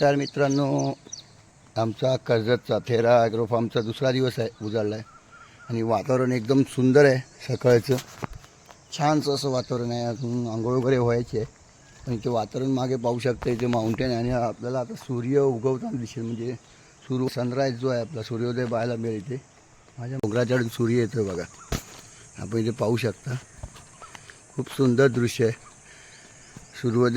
नमस्कार मित्रांनो. आमचा कर्जतचा थेरा ॲग्रो फार्मचा दुसरा दिवस आहे उजाडला आहे आणि वातावरण एकदम सुंदर आहे सकाळचं. छानसं असं वातावरण आहे अजून आंघोळ वगैरे व्हायची आहे. पण इथे वातावरण मागे पाहू शकता इथे माउंटेन आहे आणि आपल्याला आता सूर्य उगवताना दिसेल. म्हणजे सूर्य सनराईज जो आहे आपला सूर्योदय पाहायला मिळेल इथे. माझ्या मोगराच्याकडून सूर्य येतो बघा. आपण इथे पाहू शकता. खूप सुंदर दृश्य आहे. सूर्योदय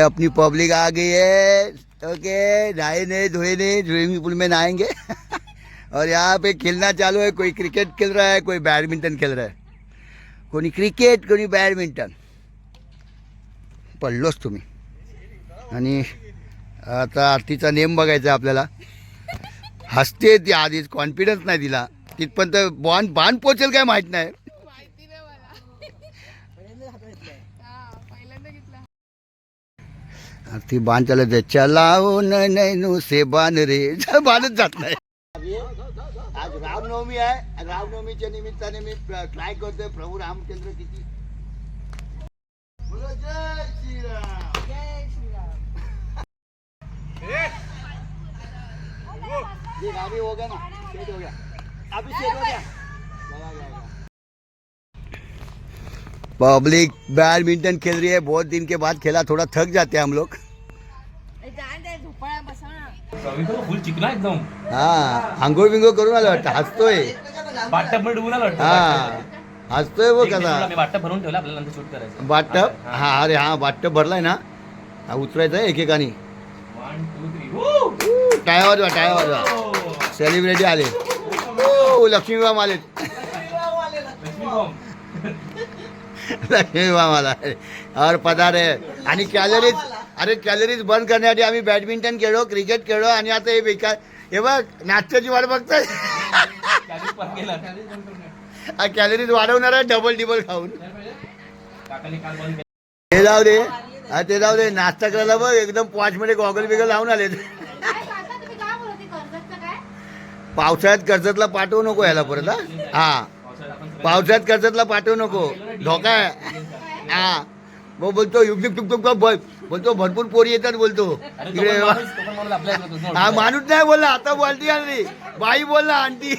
अपनी पब्लिक आ गई है। ओके नहाए नहीं धोए नहीं स्विमिंग पूल में नहाएंगे। और यहाँ पे खेलना चालू है कोई क्रिकेट खेल रहा है कोई बॅडमिंटन खेल रहा है। कोणी क्रिकेट कोणी बॅडमिंटन पडलोच तुम्ही। आणि आता आरतीचा नेम बघायचा आपल्याला. हसते ती आधीच कॉन्फिडन्स नाही दिला. तिथपर्यंत बॉन बाण पोचेल काय माहीत नाही. आरती बाण चालत आहे चलाओ नैनू से बाण रे। बाणच जात नाही। आज रामनवमी आहे रामनवमीच्या निमित्ताने मी ट्राय करतोय प्रभू रामचंद्र किती बोलो जय श्रीराम। जय श्रीराम। ये गाड़ी हो गया ना हो गया। अभी हो गया। पब्लिक बैडमिंटन खेल रही है बहुत दिन के बाद खेला थोड़ा थक जाते हैं हम लोग। हा आंघोळ बिंघोळ करून आलो वाटतं हसतोय। हा हसतोय मिनिट कसा। तुला मी बाटप भरून ठेवला आपल्याला नंतर शूट करायचं बाटप हा अरे हा बाटप भरलाय ना. हा उतरायचा आहे एकेकानी. वन टू थ्री टाळ्या वाजवा टाळ्या वाजवा. सेलिब्रिटी आले. ओ, लक्ष्मीबाम आले लक्ष्मीबाम आला और पदारे. आणि कॅलरीज अरे कॅलरीज बंद करण्यासाठी आम्ही बॅडमिंटन खेळलो क्रिकेट खेळलो आणि आता हे बेकार हे बघ नाश्त्याची वाट बघतोय. हा कॅलरीज वाढवणार आहे डबल डिबल खाऊन. काकाने काल बंद केलं. ते जाऊ दे. हा ते जाऊ दे. नाश्ता करायला बघ एकदम पॉच मध्ये गॉगल बिगल लावून आले. काय काका तुम्ही काय बोलत? होते कर्जतचं काय? पावसाळ्यात कर्जतला पाठवू नको याला परत हा. पावसाळ्यात कर्जतला पाठवू नको? धोका आहे. हा. मग बोलतो युग टुक टुक बोल बोलतो भरपूर पोरी येतात बोलतो. इकडे हा. माणूस नाही बोलला आता बोलती आली बाई बोलला आंटी.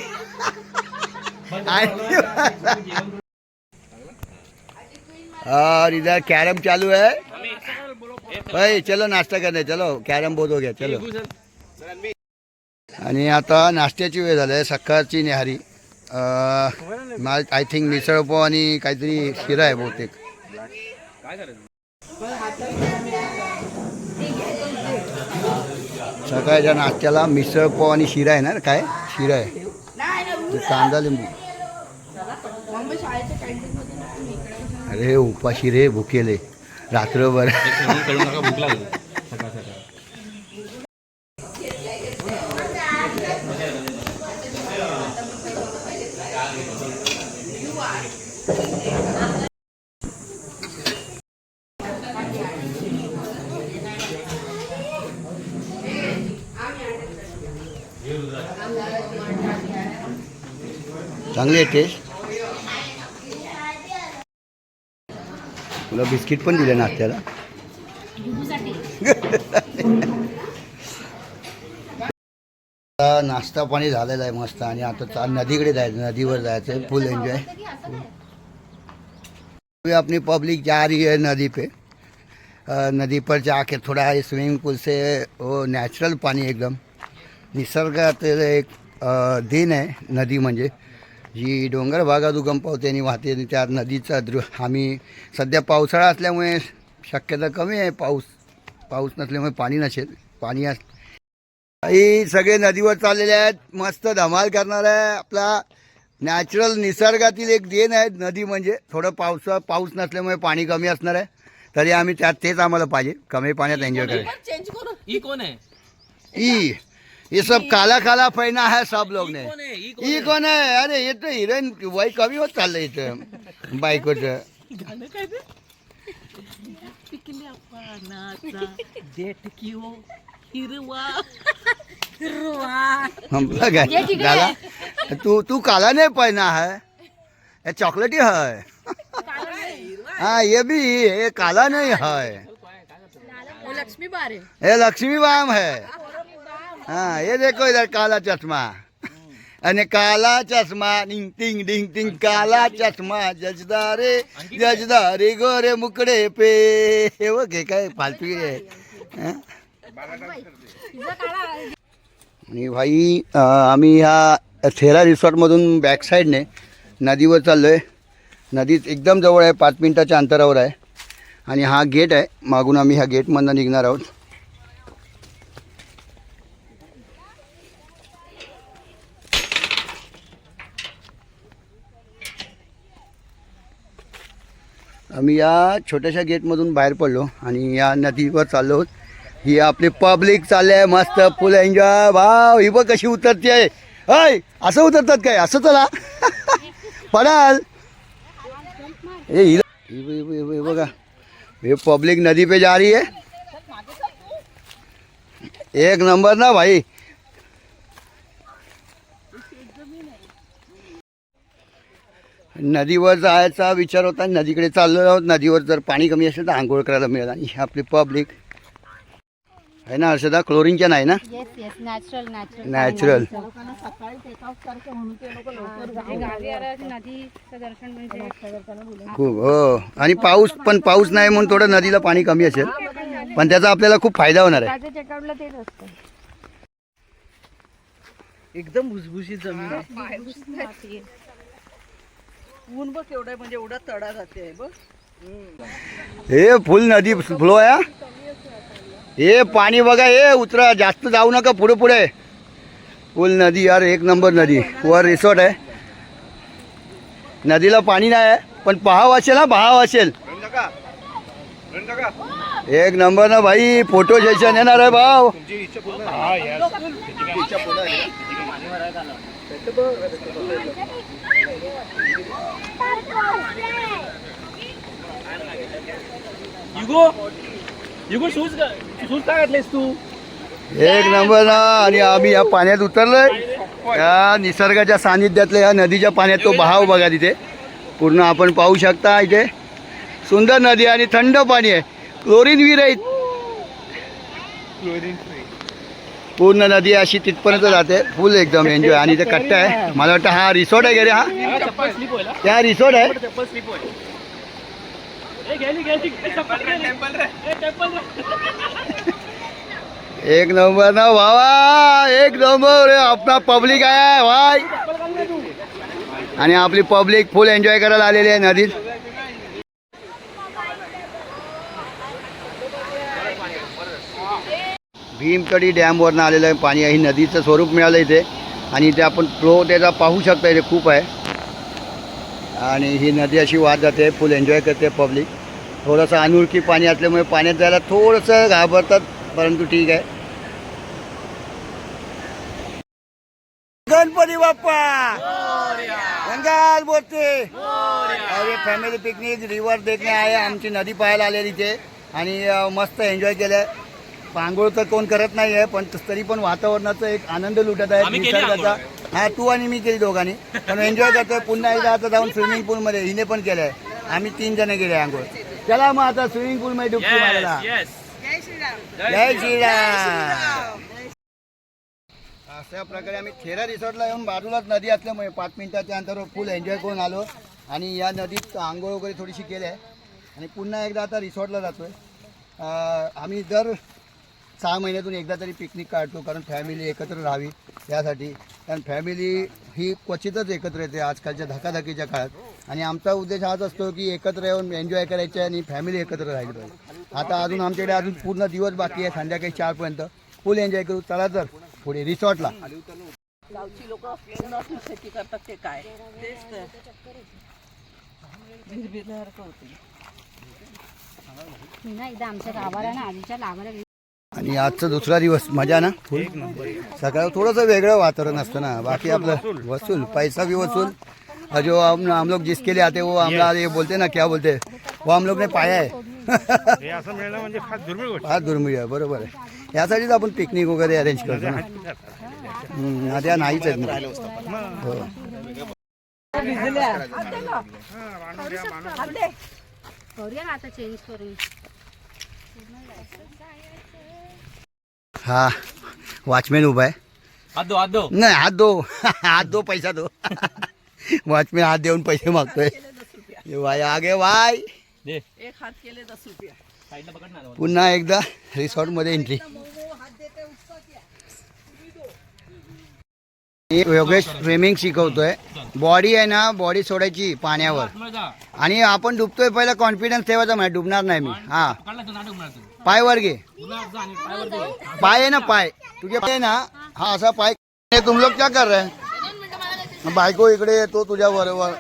और इधर कैरम चालू है भाई चलो नाश्ता करने चलो कैरम बहुत हो गया चलो. आणि आता नाश्त्याची वेळ झाली सकाळची न्याहारी आय थिंक मिसळपाव आणि काहीतरी शिरा आहे बहुतेक. सकाळच्या नाश्त्याला मिसळपाव आणि शिरा आहे ना काय? शिरा आहे. ते कांदा लिंबू. अरे उपाशी रे भुकेले. रात्रभर. चांगली आहे टेस्ट तुला बिस्किट पण दिलं नाश्त्याला त्याला नाश्ता पाणी झालेला आहे मस्त आणि आता नदीकडे जायचं नदीवर जायचं आहे. फुल एन्जॉय आपली अपनी पब्लिक जा रही है नदी पे. नदी पर जाके थोड़ा स्विमिंग पूल से वो नॅचरल पाणी एकदम. निसर्गातील एक दिन आहे नदी म्हणजे. जी डोंगर भागात उगम पावते आणि वाहते आणि त्या नदीचा दृ आम्ही सध्या पावसाळा असल्यामुळे शक्यता कमी आहे. पाऊस पाऊस नसल्यामुळे पाणी नसेल. पाणी अस काही सगळे नदीवर चाललेले आहेत. मस्त धमाल करणार आहे. आपला नॅचरल निसर्गातील एक देण आहे नदी म्हणजे. थोडं पावसा पाऊस नसल्यामुळे पाणी कमी असणार आहे. तरी आम्ही त्यात तेच आम्हाला पाहिजे. कमी पाण्यात एन्जॉय करायचं. चेंज करू. ई कोण आहे? ई ये सब काला काला पहना है सब लोग ने। कोण आहे ई कोण ई कोण आहे अरे हे तर हिरोईन वय कमी होत चाललंय इथं बायकोचं पिकल्या पानाचा देठ किओ हिरवा हिरवा हम बघा, काला तू तू काला नहीं पहना है? ये चॉकलेटी है। हाँ ये भी ये काला नहीं है। वो लक्ष्मी बार है। ये लक्ष्मी बाम है। हाँ ये देखो इधर काला चश्मा. आणि काला चष्मा डिंग टिंग डिंग टिंग काला चष्मा जजदारे जजदारे गोरे मुकडे पे. हे बघ हे काय फालतू आहे हं? आणि भाई अं, आम्ही ह्या थेरा रिसॉर्टमधून बॅक साईडने नदीवर चाललो आहे नदीत एकदम जवळ आहे पाच मिनटाच्या अंतरावर आहे. आणि हा गेट आहे मागून आम्ही ह्या गेटमधनं निघणार आहोत. आम्ही या छोट्याशा गेटमधून बाहेर पडलो आणि या नदीवर चाललो. आहोत ही आपली पब्लिक चालली आहे मस्त फुल एन्जॉय भाव ही बघ कशी उतरते आहे. अय असं उतरतात काय? असं चला. पडाल. ए बघा हे पब्लिक नदी पे जा रही है. एक नंबर ना भाई. नदीवर जायचा विचार होता नदीकडे चाललो आहोत. नदीवर जर पाणी कमी असेल तर आंघोळ करायला मिळेल. आणि ही आपली पब्लिक आहे ना हर्षदा? क्लोरीनच्या नाही ना? येस येस नॅचरल म्हणजे खूप हो. आणि पाऊस पण पाऊस नाही म्हणून थोडं नदीला पाणी कमी असेल. पण त्याचा आपल्याला खूप फायदा होणार आहे. एकदम भुसभुशीत जमीन आहे. ऊन बघ एवढा म्हणजे एवढा तडा जाते आहे बघ. हे फुल नदी फ्लो आहे हा. हे पाणी बघा हे उतरा जास्त जाऊ नका पुढे पुढे. फुल नदी यार एक नंबर नदी. वर रिसॉर्ट आहे. नदीला पाणी नाही आहे पण पहाव असेल हा भाव असेल. एक नंबर ना भाई फोटो सेशन येणार आहे भाव युगो युगो शूज शूज काय घातलेस तू? एक नंबर ना आणि आम्ही या पाण्यात उतरलोय. या निसर्गाच्या सानिध्यातल्या या नदीच्या पाण्यात तो बहाव बघा तिथे. पूर्ण आपण पाहू शकता इथे. सुंदर नदी आणि थंड पाणी आहे. क्लोरीन विहीर आहे पूर्ण नदी अशी तिथपर्यंत जाते. फुल एकदम एन्जॉय आणि इथे कट्टा आहे. मला वाटतं हा रिसॉर्ट आहे गेले रे हा? त्या रिसॉर्ट आहे. एक नंबर ना भावा एक नंबर रे आपला पब्लिक आहे. भाई आणि आपली पब्लिक फुल एन्जॉय करायला आलेली आहे नदीत. भीमतडी डॅमवरनं आलेलं आहे पाणी आहे नदीचं स्वरूप मिळालं इथे. आणि इथे आपण फ्लो त्याचा पाहू शकता इथे खूप आहे. आणि ही नदी अशी वाहत जाते फुल एन्जॉय करते पब्लिक थोडंसं अनोळखी पाणी असल्यामुळे पाण्यात जायला थोडंसं घाबरतात परंतु ठीक आहे. गणपती बाप्पा! गंगाल बोलते. अरे फॅमिली पिकनिक रिवर देखणे आहे आमची नदी पाहायला आलेली इथे. आणि मस्त एन्जॉय केलं. आंघोळ तर कोण करत नाही आहे पण तरी पण वातावरणाचा एक आनंद लुटत आहे आम्ही केली निसर्गाचा. हा तू आणि मी केली दोघांनी. पण एन्जॉय करतोय. पुन्हा एकदा आता जाऊन स्विमिंग पूलमध्ये हिने पण केलंय. आम्ही तीन जण गेले आंघोळ. चला मग आता स्विमिंग पूलमध्ये डुबकी मारायला. जय श्रीराम. अशा प्रकारे आम्ही खेरा रिसॉर्टला येऊन बाजूलाच नदी असल्यामुळे पाच मिनिटाच्या अंतरावर फुल एन्जॉय करून आलो. आणि या नदीत आंघोळ वगैरे थोडीशी केली आहे. आणि पुन्हा एकदा आता रिसॉर्टला जातोय. अं, आम्ही दर सहा महिन्यातून एकदा तरी पिकनिक काढतो कारण फॅमिली एकत्र राहावी यासाठी. कारण फॅमिली ही क्वचितच एकत्र येते आजकालच्या धकाधकीच्या काळात. आणि आमचा उद्देश हाच असतो की एकत्र येऊन एन्जॉय करायचे आणि फॅमिली एकत्र राहायला पाहिजे. आता अजून आमच्याकडे अजून पूर्ण दिवस बाकी आहे संध्याकाळी चारपर्यंत फुल एन्जॉय करू चला तर पुढे रिसॉर्टला गावची लोक नसून शेती करतात ते काय? तेच तर. भिरभिरल्यासारखं होते मी ना एकदा आमच्या गावाला ना आधीच्या. आणि आजचा दुसरा दिवस मजा ना? फुल सकाळ थोडंसं वेगळं वातावरण असतं ना. बाकी आपलं वसूल. पैसा भी वसूल. और जो हम हम लोग जिसके लिए आते वो हमला ये बोलते ना क्या बोलते? वो हम लोग ने पाया है. हे असं मिळणं म्हणजे फार दुर्मिळ गोष्ट. फार दुर्मिळ आहे बरोबर आहे. यासाठीच आपण पिकनिक वगैरे अरेंज करतो ना. आता नाहीच आहेत ना. हो. आता चेंज करून. हा वॉचमॅन उभा आहे. हात दो हात दो नाही हात दो हात दो पैसा दो. वॉचमॅन हात देऊन पैसे मागतोय. ये वाय आगे वाय. दे. एक हात केले दस रुपया. साईडला पकड ना पुन्हा एकदा रिसॉर्टमध्ये एंट्री योगेश स्विमिंग शिकवतोय. बॉडी आहे ना बॉडी सोडायची पाण्यावर. आणि आपण डुबतोय पहिला कॉन्फिडन्स ठेवायचा म्हणजे डुबणार नाही मी. हा. पाय वर घे. पाय आहे ना पाय. तुझे पाय आहे ना हा असा पाय. तुम लोग क्या कर रहे हैं? बायको इकडे येतो तुझ्या बरोबर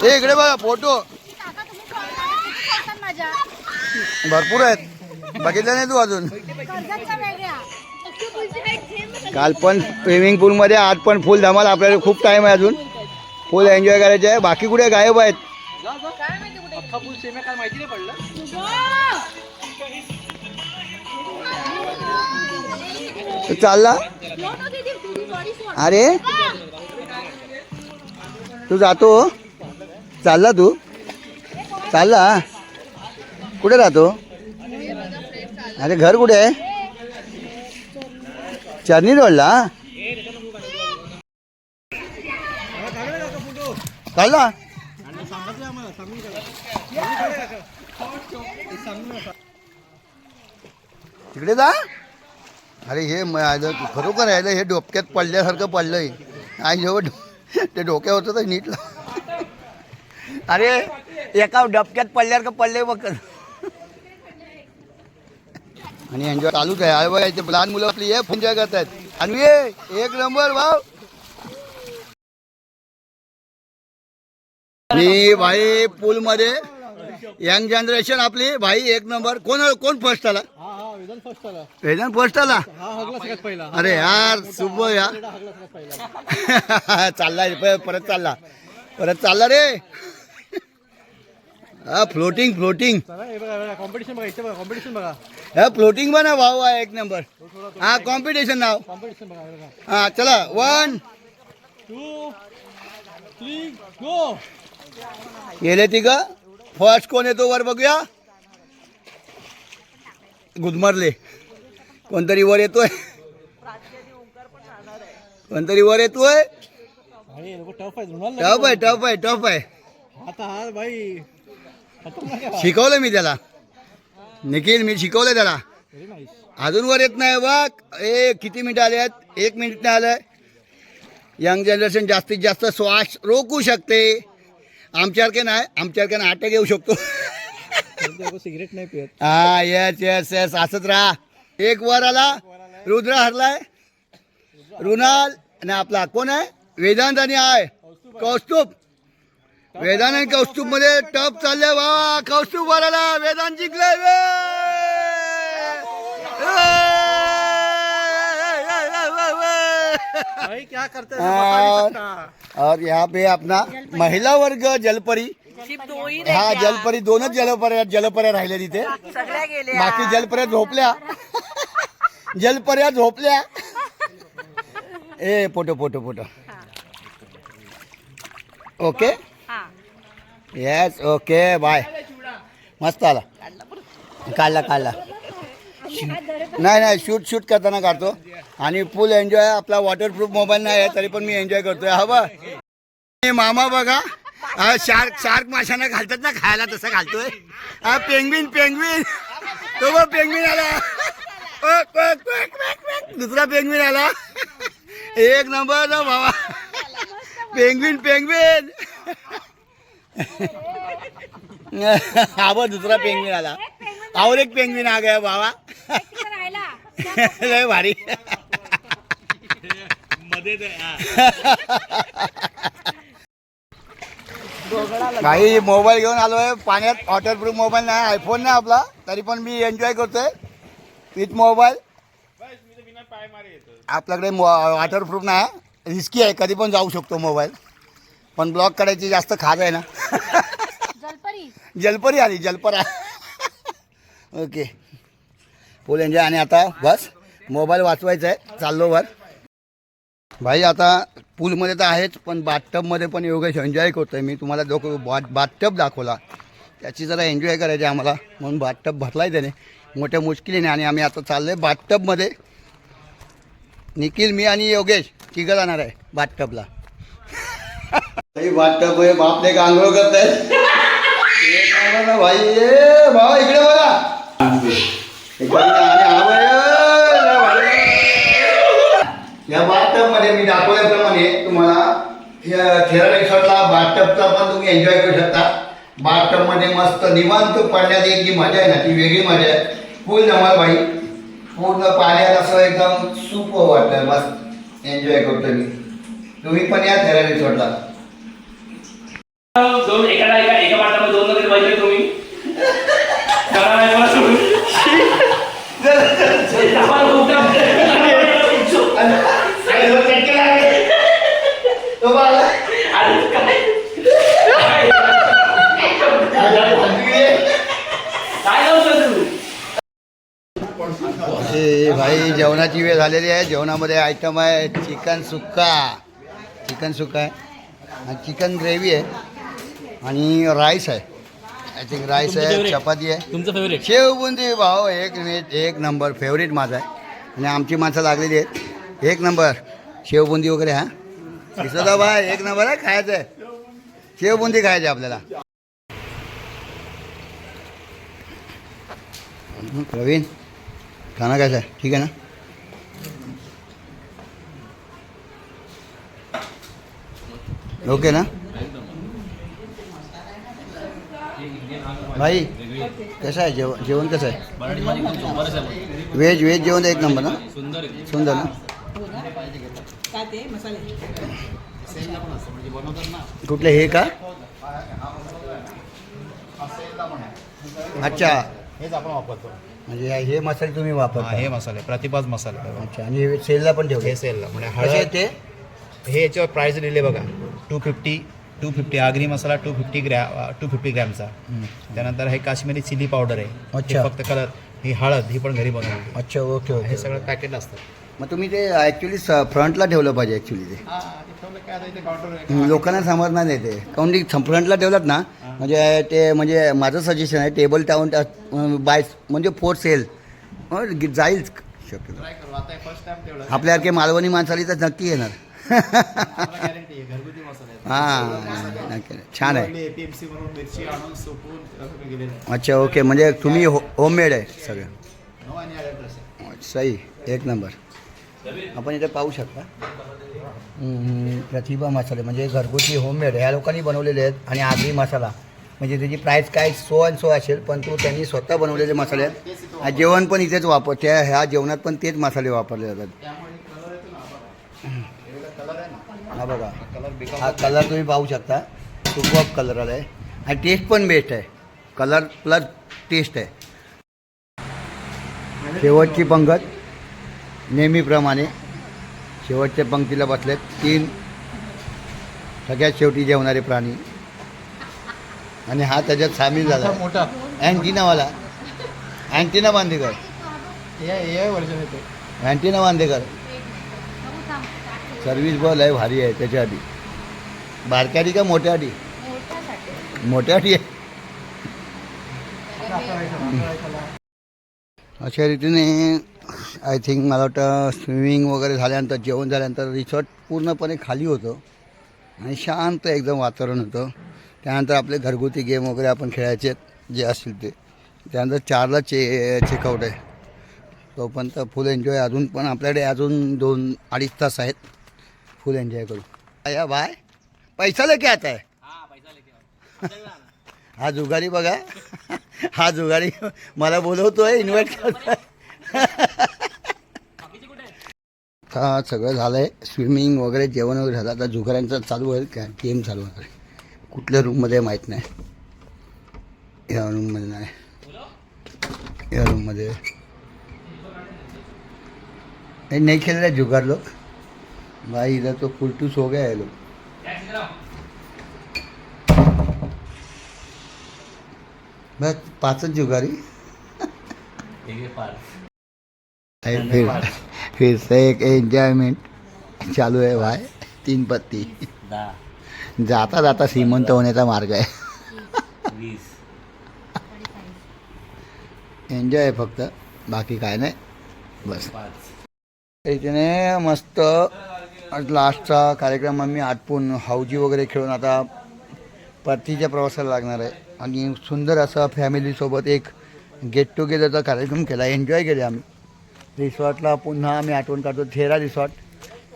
ते इकडे बघा फोटो. भरपूर आहेत. बघितलं नाही तू अजून? काल पण स्विमिंग पूलमध्ये आज पण फुल धमाल. आपल्याला खूप टाइम आहे अजून. फुल एन्जॉय करायचे आहे. बाकी कुठे गायब आहेत? चालला. अरे? तू जातो. चालला तू. चालला कुठे राहतो? अरे घर कुठे आहे? चर्नी रोडला चालला तिकडे जा. अरे हे खरोखर राहिलं हे डोक्यात पडल्यासारखं पडलंय. आणि जेव्हा हो, ते डोक्यावर तर नीट अरे एका डबक्यात पडल्यासारखं पडलंय बघ. आणि एन्जॉय चालूच आहे अरे बघा इथे लहान मुलं आपली एफ एन्जॉय करतायत. आणि एक नंबर भाऊ. मी भाई पूल मध्ये यंग जनरेशन आपली. भाई एक नंबर. कोण कोण फर्स्ट आला? वेदन फर्स्ट आला. अरे यार शुभ यार चालला परत चालला. परत चालला रे. हा फ्लोटिंग फ्लोटिंग कॉम्पिटिशन बघा इथे बघा कॉम्पिटिशन बघा हा फ्लोटिंग बना भाऊ आहे एक नंबर. हा कॉम्पिटिशन नाव. कॉम्पिटिशन बघा हा चला वन टू थ्री गो गेले तिघ. फर्स्ट कोण येतो वर बघूया. गुदमरले. कोणतरी वर येतोय. कोणतरी वर येतोय. टफ आहे टफ आहे टफ आहे. शिकवलं मी त्याला. निखिल मी शिकवलं त्याला. अजून वर येत नाही बघ. ए किती मिनिट आले आहेत? एक मिनिट नाही आलंय. यंग जनरेशन जास्तीत जास्त श्वास रोखू शकते. आमच्यासारखे नाही आमच्यासारखे ना अटॅक येऊ शकतो. सिगरेट नाही पियत. हा येस येस येस असंच राहा. एक वर आला रुद्र हरलाय. रुणाल आणि आपला कोण आहे? वेदांत आणि आहे कौस्तुभ. वेदांत आणि कौस्तुभमध्ये टप चालले वा! कौस्तुभ वर आला वेदांत जिंकले भाई क्या करते और यहाँ पे अपना महिला वर्ग जलपरी। हा जलपरी दोनच जलपर्या जलपर्या राहिल्या तिथे. बाकी जलपर्या झोपल्या. जलपर्या झोपल्या. ए photo photo photo. Okay? Yes okay bye मस्त आला. काढला काढला. नाही नाही शूट शूट करताना काढतो. आणि फुल एन्जॉय आपला वॉटरप्रूफ मोबाईल नाही आहे तरी पण मी एन्जॉय करतोय. हा बा मामा बघा. शार्क शार्क माशांना घालतात ना खायला तसं घालतोय. हा पेंगविन पेंगविन तो बघ पेंगविन आला. दुसरा पेंगविन आला. एक नंबर ना बाबा पेंगविन पेंगविन हा दुसरा पेंगविन आला. और एक पेंगविन आ गया बाबा. लय भारी. काही मोबाईल घेऊन आलोय. पाण्यात वॉटरप्रूफ मोबाईल नाही आयफोन नाही आपला. तरी पण मी एन्जॉय करतोय. With mobile. आपल्याकडे वॉटरप्रूफ नाही. रिस्की आहे. कधी पण जाऊ शकतो मोबाईल. पण ब्लॉक करायची जास्त खाज आहे ना. जलपरी. जलपरी आली जलपरा. ओके. फुल एन्जॉय. आणि आता बस मोबाईल वाचवायचा आहे. चाललो वर. भाई आता पूलमध्ये तर आहेच पण बाथटबमध्ये पण योगेश एन्जॉय करतो आहे मी तुम्हाला जो बाथ बाथटब दाखवला त्याची जरा एन्जॉय करायची आहे आम्हाला. म्हणून बाथटब भरला आहे त्याने. मोठ्या मुश्किलीने. आणि आम्ही आता चाललो आहे बाथटबमध्ये निखिल मी आणि योगेश तिघं जाणार आहे बाथटबला बाथटब बापले का करत आहे भाई? ए इकडे बघा या बाथटबमध्ये मी दाखवल्याप्रमाणे तुम्हाला थेरा रिसॉर्टला बाथटबचा पण तुम्ही एन्जॉय करू शकता. बाथटबमध्ये मस्त निवांत पडण्यात एक जी मजा आहे ना ती वेगळी मजा आहे. फुल जमाल भाई. पूर्ण पाण्यात असं एकदम सुप वाटतं मस्त. एन्जॉय करतो मी. तुम्ही पण या थेरा रिसॉर्टला. दोन एकाला एका एका पाठामध्ये दोन नंतर पाहिजे तुम्ही. भाई जेवणाची वेळ झालेली आहे. जेवणामध्ये आयटम आहे चिकन सुक्का. चिकन सुक्का आहे. आणि चिकन ग्रेव्ही आहे. आणि राईस आहे. आय थिंक राईस आहे चपाती आहे. तुमचं फेवरेट शेव बुंदी भाऊ एक एक नंबर फेवरेट माझा आहे. आणि आमची माणसं लागलेली आहेत. एक नंबर. शेवबुंदी वगैरे हा? दिसत भाई एक नंबर आहे खायचं आहे. शेवबुंदी खायची आहे आपल्याला. प्रवीण खाना कैसा है ठीक है ना? ओके ना? भाई कसं आहे जेवण जेवण कसं आहे? व्हेज व्हेज जेवण एक नंबर ना सुंदर ना? कुठले हे का? अच्छा. हेच आपण वापरतो. म्हणजे हे मसाले तुम्ही हा, वापरता. हे मसाले प्रतिभाज मसाले. अच्छा आणि हे सेलला पण ठेवले? हे सेलला. म्हणजे हळद ते? हे याच्यावर प्राइस दिले बघा. Two fifty two fifty Agri masala two fifty gram two fifty ग्रॅमचा त्यानंतर हे काश्मीरी चिली पावडर आहे. अच्छा. फक्त कलर ही हळद ही पण घरी बनवली अच्छा ओके ओके हे सगळं पॅकेट असतं. मग तुम्ही ते ॲक्च्युली फ्रंटला ठेवलं पाहिजे ॲक्च्युली ते. हं, लोकांना समजणार नाही ते. काऊन की फ्रंटला ठेवलात ना म्हणजे ते म्हणजे माझं सजेशन आहे टेबल टाऊन बाय म्हणजे फोर सेल जाईल. शक्यतो आपल्यासारखे मालवणी माणसाली तर नक्की येणार. हां नक्की. छान आहे. अच्छा ओके म्हणजे तुम्ही हो होममेड आहे सगळं. हो आणि सही. एक नंबर. आपण इथे पाहू शकता. प्रतिभा मसाले म्हणजे घरगुती होममेड ह्या लोकांनी बनवलेले आहेत आणि आगरी मसाला. म्हणजे त्याची प्राईस काय सो अँड सो असेल पण तो त्यांनी स्वतः बनवलेले मसाले आहेत. आणि जेवण पण इथेच वापर त्या ह्या जेवणात पण तेच मसाले वापरले जातात. हा बघा. हा कलर तुम्ही पाहू शकता. सुपअप कलर आला आहे आणि टेस्ट पण बेस्ट आहे. कलर प्लस टेस्ट आहे. शेवटची पंगत नेहमीप्रमाणे शेवटच्या पंक्तीला बसलेत तीन सगळ्यात शेवटी जेवणारे प्राणी. आणि हा त्याच्यात सामील झाला. मोठा अँटिनावाला. Antenna Bandekar. Antenna Bandekar. Service ball आहे भारी आहे त्याच्याआधी. बारक्याडी का मोठ्या मोठ्याआधी? मोठ्याआधी. आहे अशा रीतीने आय थिंक मला वाटतं स्विमिंग वगैरे झाल्यानंतर जेवण झाल्यानंतर रिसॉर्ट पूर्णपणे खाली होतं आणि शांत एकदम वातावरण होतं. त्यानंतर आपले घरगुती गेम वगैरे आपण खेळायचे जे असतील ते. त्यानंतर चारला चे चेकआउट आहे. तोपर्यंत फुल एन्जॉय अजून पण आपल्याकडे अजून दोन अडीच तास आहेत. फुल एन्जॉय करू. या बाय पैसा लेके आता है हा जुगारी बघा. हा जुगारी मला बोलवतोय इन्व्हाइट करतोय. आता सगळं झालं आहे स्विमिंग वगैरे जेवण वगैरे झालं. आता जुगाऱ्यांचं चालू होईल काय गेम चालू आहे. कुठल्या रूममध्ये माहीत नाही. या रूममध्ये नाही. या रूममध्ये नाही खेळले आहे जुगार लोक? भाई इधर तो फुलटूस हो गया है लोग। बस पाचच जुगारी फिर फिर से एक एन्जॉयमेंट चालू आहे भाई तीन पत्ती। जाता जाता श्रीमंत होण्याचा मार्ग आहे एन्जॉय आहे फक्त बाकी काय नाही बस। इथे मस्त लास्टचा कार्यक्रम आम्ही आटपून हाऊजी वगैरे खेळून आता परतीच्या प्रवासाला लागणार आहे. आणि सुंदर असा फॅमिलीसोबत एक गेट टुगेदरचा कार्यक्रम केला. एन्जॉय केले आम्ही. रिसॉर्टला पुन्हा आम्ही आठवण काढतो. Thera resort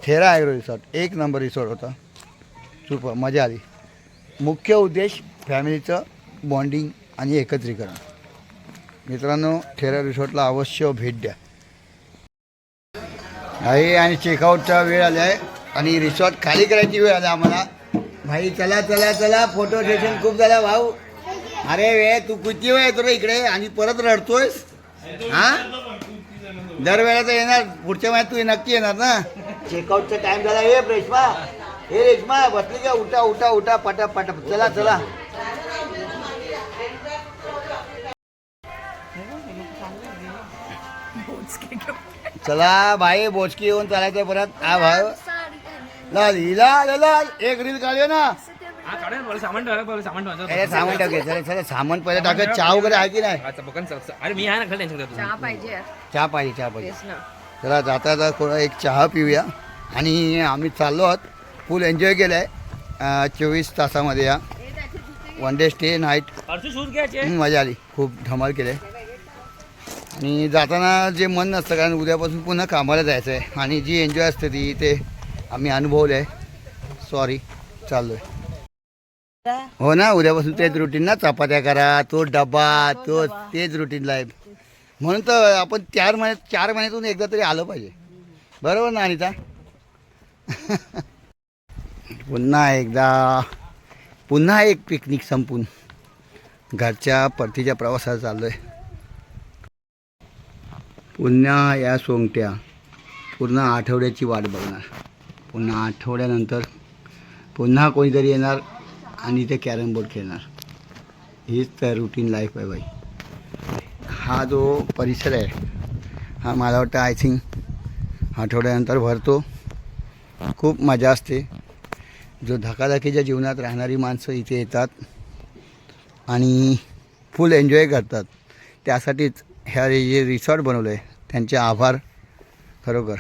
Thera Airo resort एक नंबर रिसॉर्ट होता. सुपर मजा आली. मुख्य उद्देश फॅमिलीचं बॉन्डिंग आणि एकत्रीकरण. मित्रांनो थेरा रिसॉर्टला अवश्य भेट द्या. आहे आणि चेकआउटचा वेळ आला आहे आणि रिसॉर्ट खाली करायची वेळ आला आम्हाला. भाई चला चला चला. फोटो सेशन खूप झाला. भाऊ अरे वे तू किती वेळ येतो रे इकडे? आणि परत रडतोयस? हा? दरवेळेला तर येणार. पुढच्या महिन्यात तू नक्की येणार ना? चेकआउटचा टाइम झाला. हे रेश्मा. हे रेश्मा. बसली का? उठा उठा उठा. पटा पटा. चला चला. चला भाई बोचकी येऊन चालायचं परत. हा भाई लाल लाल लाल. एक रील काढूया ना. हा काढूया ना, मला सामान पाहिजे, सामान अरे सामान टाके चला चला सामान पहिले टाकत चहा वगैरे आहे की नाही? अच्छा, बघा ना, सर. अरे मी आहे ना खाली टेन्शन घेतो चहा पाहिजे. चहा पाहिजे चहा पाहिजे. चला जाता जाता थोडा एक चहा पिऊया. आणि आम्ही चाललो आहोत. फुल एन्जॉय केलं आहे चोवीस तासामध्ये या. वन डे स्टे नाईट परसू शूज घ्यायचे मजा आली. खूप धमाल केले आणि जाताना जे मन नसतं कारण उद्यापासून पुन्हा कामाला जायचं आहे आणि जी एन्जॉय असते ती ते आम्ही अनुभवलं आहे सॉरी चाललो आहे हो ना उद्यापासून तेच रुटीन ना. चपात्या करा तो डबा तो तेच रुटीन लाईफ म्हणून तर आपण चार महिन्यात चार महिन्यातून एकदा तरी आलं पाहिजे. बरोबर ना अनिता? पुन्हा एकदा. पुन्हा एक पिकनिक संपून. घरच्या परतीच्या प्रवासाला चाललो आहे पुन्हा या सोंगट्या पूर्ण आठवड्याची वाट बघणार. पुन्हा आठवड्यानंतर पुन्हा कोणीतरी येणार आणि ते कॅरम बोर्ड खेळणार. हीच तर रुटीन लाईफ आहे बाई. हा जो परिसर आहे हा मला वाटतं आय थिंक आठवड्यानंतर भरतो. खूप मजा असते. जो धकाधकीच्या जीवनात राहणारी माणसं इथे येतात आणि फुल एन्जॉय करतात. त्यासाठीच ह्या जे रिसॉर्ट बनवलं आहे त्यांचे आभार खरोखर.